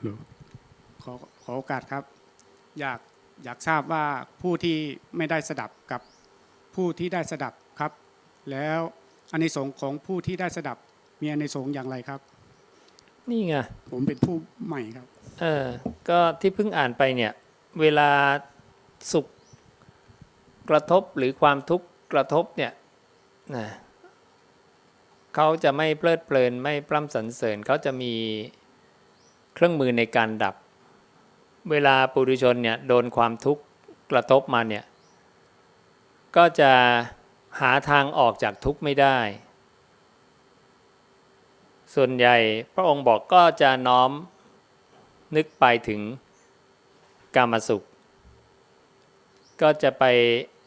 หรือขอขอโอกาสครับ อยากอยากทราบว่าผู้ที่ไม่ได้สดับกับผู้ที่ได้สดับครับ แล้วอานิสงส์ของผู้ที่ได้สดับ มีอานิสงส์อย่างไรครับ นี่ไงผมเป็นผู้ใหม่ครับ เออ ก็ที่เพิ่งอ่านไปเนี่ย เวลาสุขกระทบหรือความทุกข์กระทบเนี่ยนะเขาจะไม่เพลิดเพลินไม่ปล้ำสรรเสริญเขาจะมี เครื่องมือในการดับ เวลาปุถุชนเนี่ยโดนความทุกข์กระทบมาเนี่ยก็จะหาทางออกจากทุกข์ไม่ได้ ส่วนใหญ่พระองค์บอกก็จะน้อมนึกไปถึงกามสุข ก็จะไป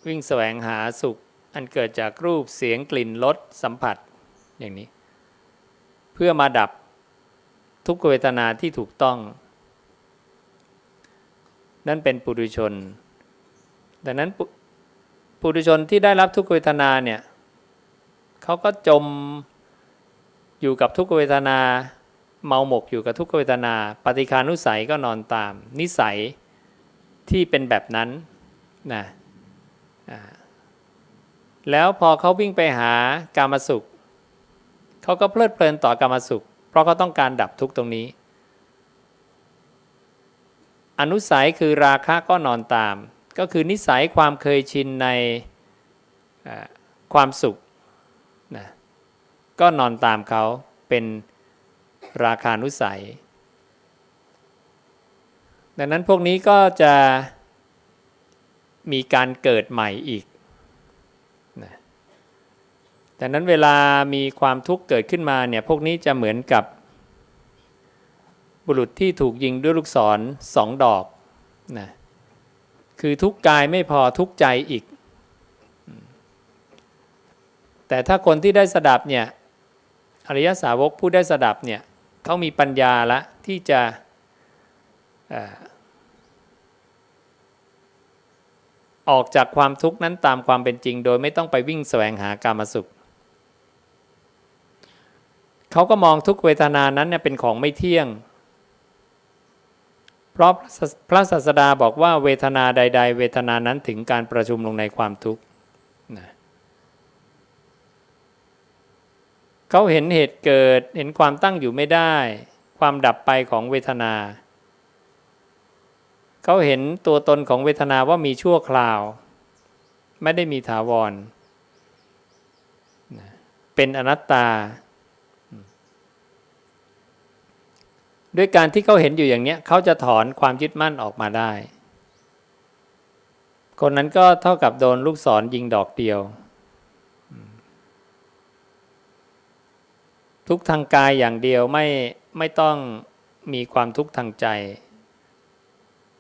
วิ่งแสวงหาสุข อันเกิดจากรูปเสียงกลิ่นรสสัมผัสอย่างนี้ เพื่อมาดับ ทุกเวทนาที่ถูกต้อง นั่นเป็นปุถุชน ดังนั้นปุปุถุชนที่ได้รับทุกเวทนาเนี่ยเขาก็จมอยู่กับทุกเวทนา เมาหมกอยู่กับทุกเวทนา ปฏิคานุสัยก็นอนตาม นิสัยที่เป็นแบบนั้นนะแล้วพอเขาวิ่งไปหากามสุข เขาก็เพลิดเพลินต่อกามสุข เพราะเขาต้องการดับทุกตรงนี้ อนุสัยคือราคะก็นอนตาม ก็คือนิสัยความเคยชินในความสุขนะก็นอนตามเขาเป็นราคานุสัย ดังนั้นพวกนี้ก็จะมีการเกิดใหม่อีก ดังนั้นเวลามีความทุกข์เกิดขึ้นมาเนี่ยพวกนี้จะเหมือนกับบุรุษที่ถูกยิงด้วยลูกศรสองดอกนะคือทุกกายไม่พอทุกใจอีก แต่ถ้าคนที่ได้สดับเนี่ยอริยสาวกผู้ได้สดับเนี่ยเขามีปัญญาละที่จะออออกจากความทุกข์นั้นตามความเป็นจริง โดยไม่ต้องไปวิ่งแสวงหากามสุข เขาก็มองทุกเวทนานั้นเนี่ยเป็นของไม่เที่ยง เพราะพระศาสดาบอกว่าเวทนาใด ๆ เวทนานั้นถึงการประชุมลงในความทุกข์นะเขาเห็นเหตุเกิดเห็นความตั้งอยู่ไม่ได้ ความดับไปของเวทนา เขาเห็นตัวตนของเวทนาว่ามีชั่วคราว ไม่ได้มีถาวร เป็นอนัตตา ด้วยการที่เขาเห็นอยู่อย่างเนี้ยเขาจะถอนความยึดมั่นออกมาได้ คนนั้นก็เท่ากับโดนลูกศรยิงดอกเดียว ทุกทางกายอย่างเดียวไม่ไม่ต้องมีความทุกข์ทางใจ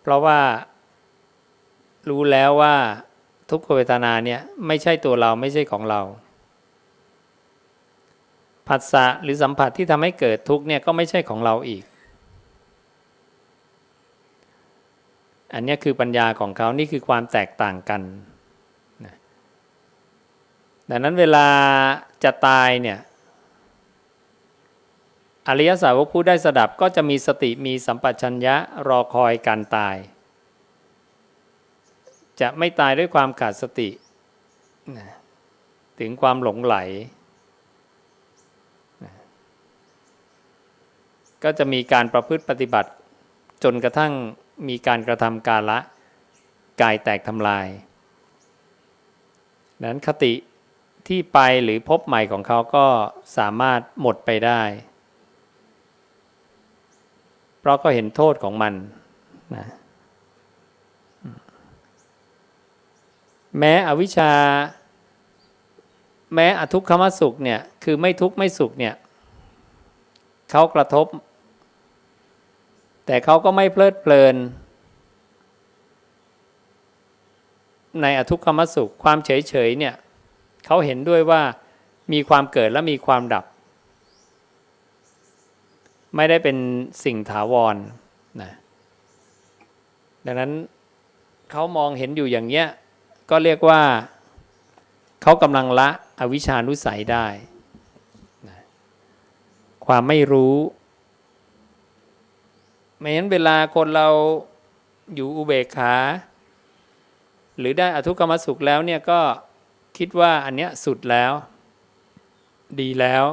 เพราะว่ารู้แล้วว่าทุกขเวทนาเนี่ยไม่ใช่ตัวเราไม่ใช่ของเราผัสสะหรือสัมผัสที่ทำให้เกิดทุกข์เนี่ยก็ไม่ใช่ของเราอีก อันนี้คือปัญญาของเขานี่คือความแตกต่างกันนะดังนั้นเวลาจะตายเนี่ยอริยสาวกผู้ได้สดับก็จะมีสติมีสัมปชัญญะรอคอยการตาย จะไม่ตายด้วยความขาดสตินะถึงความหลงไหลนะก็จะมีการประพฤติปฏิบัติจนกระทั่ง มีการกระทำกาละกายแตกทำลายดังนั้นคติที่ไปหรือพบใหม่ของเขาก็สามารถหมดไปได้ เพราะก็เห็นโทษของมันนะแม้อวิชชา แม้อทุกขมสุขเนี่ย คือไม่ทุกข์ไม่สุขเนี่ยเขากระทบ แต่เขาก็ไม่เพลิดเพลิน ในอทุกขมสุขความเฉยเฉยเนี่ยเขาเห็นด้วยว่ามีความเกิดและมีความดับ ไม่ได้เป็นสิ่งถาวรนะดังนั้นเขามองเห็นอยู่อย่างเนี้ยก็เรียกว่าเขากำลังละอวิชานุสัยได้ ความไม่รู้ ไม่งั้นเวลาคนเราอยู่อุเบกขา หรือได้อทุกขมสุขแล้วเนี่ยก็คิดว่าอันเนี้ยสุดแล้ว ดีแล้ว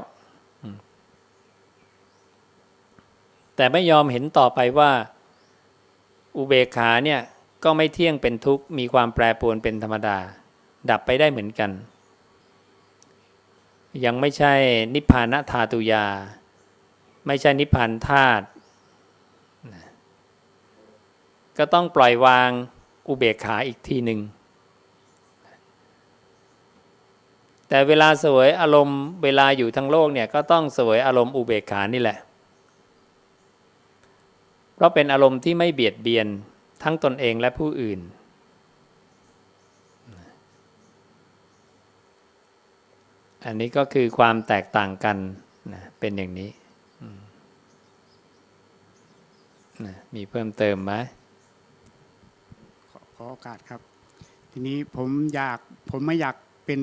แต่ไม่ยอมเห็นต่อไปว่า อุเบกขาเนี่ยก็ไม่เที่ยงเป็นทุกข์มีความแปรปรวนเป็นธรรมดา ดับไปได้เหมือนกัน ยังไม่ใช่นิพพานธาตุยา ไม่ใช่นิพพานธาตุนะ ก็ต้องปล่อยวางอุเบกขาอีกทีหนึ่ง แต่เวลาเสวยอารมณ์เวลาอยู่ทั้งโลกเนี่ยก็ต้องเสวยอารมณ์อุเบกขานี่แหละ เพราะเป็นอารมณ์ที่ไม่เบียดเบียนทั้งตนเองและผู้อื่น อันนี้ก็คือความแตกต่างกันนะเป็นอย่างนี้มนะมีเพิ่มเติมไหม โอกาสครับ ทีนี้ผมอยากผมไม่อยากเป็น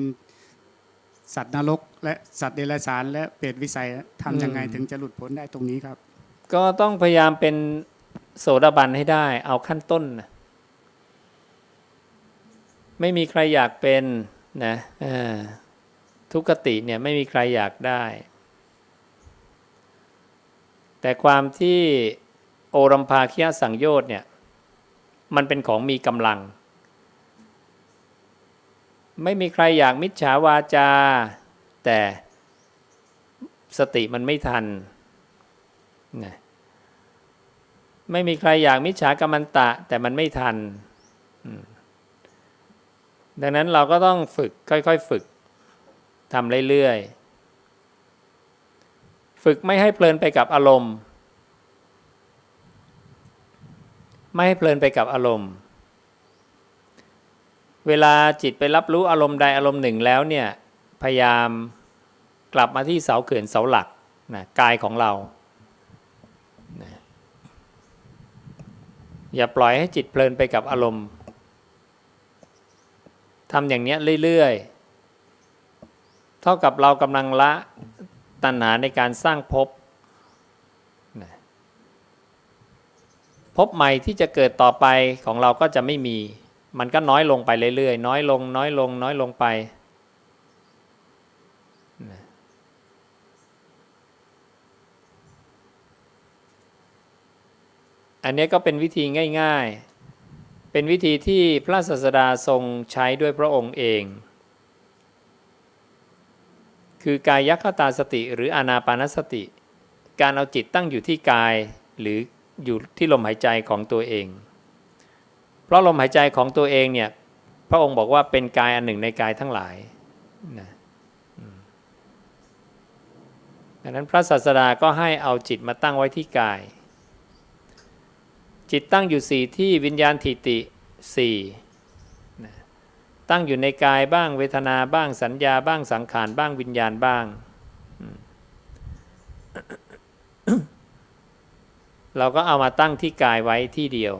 สัตว์นรก และสัตว์เดรัจฉาน และเปรตวิสัยทำยังไงถึงจะหลุดพ้นได้ตรงนี้ครับ ก็ต้องพยายามเป็นโสดาบันให้ได้ เอาขั้นต้นนะไม่มีใครอยากเป็นนะเออทุกขติเนี่ยไม่มีใครอยากได้ แต่ความที่โอรัมภาคียสังโยชน์เนี่ย มันเป็นของมีกำลัง ไม่มีใครอยากมิจฉาวาจา แต่สติมันไม่ทันนะไม่มีใครอยากมิจฉากรรมันตะ แต่มันไม่ทัน ดังนั้นเราก็ต้องฝึกค่อยๆฝึกทำเรื่อยๆ ฝึกไม่ให้เพลินไปกับอารมณ์ ไม่ให้เพลินไปกับอารมณ์ เวลาจิตไปรับรู้อารมณ์ใดอารมณ์หนึ่งแล้วเนี่ยพยายามกลับมาที่เสาเขื่อนเสาหลักนะกายของเรานะอย่าปล่อยให้จิตเพลินไปกับอารมณ์ทำอย่างนี้เรื่อยๆ เท่ากับเรากำลังละตัณหาในการสร้างภพนะ ภพใหม่ที่จะเกิดต่อไปของเราก็จะไม่มี มันก็น้อยลงไปเรื่อยๆ น้อยลง น้อยลง น้อยลงไป อันนี้ก็เป็นวิธีง่าย ๆ เป็นวิธีที่พระศาสดาทรงใช้ด้วยพระองค์เอง คือกายคตาสติหรืออานาปานสติ การเอาจิตตั้งอยู่ที่กายหรือ อยู่ที่ลมหายใจของตัวเอง เพราะลมหายใจของตัวเองเนี่ย พระองค์บอกว่าเป็นกายอันหนึ่งในกายทั้งหลายนะดังนั้นพระศาสดาก็ให้เอาจิตมาตั้งไว้ที่กาย จิตตั้งอยู่สี่ที่วิญญาณทิติสี่นะตั้งอยู่ในกายบ้างเวทนาบ้างสัญญาบ้างสังขารบ้างวิญญาณบ้างอืม เราก็เอามาตั้งที่กายไว้ที่เดียว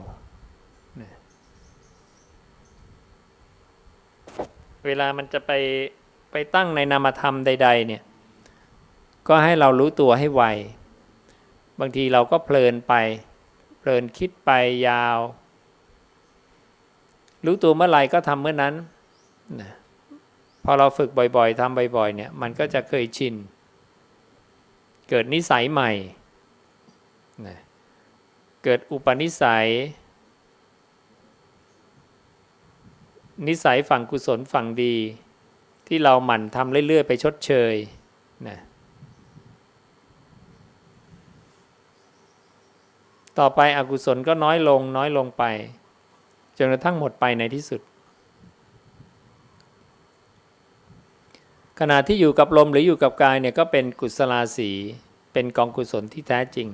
เวลามันจะไปไปตั้งในนามธรรมใด ๆ เนี่ย ก็ให้เรารู้ตัวให้ไว บางทีเราก็เพลินไป เพลินคิดไปยาว รู้ตัวเมื่อไหร่ก็ทำเมื่อนั้นนะพอเราฝึกบ่อยๆทำบ่อยๆเนี่ย มันก็จะเคยชิน เกิดนิสัยใหม่นะ เกิดอุปนิสัย นิสัยฝั่งกุศลฝั่งดี ที่เราหมั่นทำเรื่อยๆ ไปชดเชยนะต่อไปอกุศลก็น้อยลงน้อยลงไปจนกระทั่งหมดไปในที่สุด ขณะที่อยู่กับลมหรืออยู่กับกายเนี่ยก็เป็นกุศลาสีเป็นกองกุศลที่แท้จริง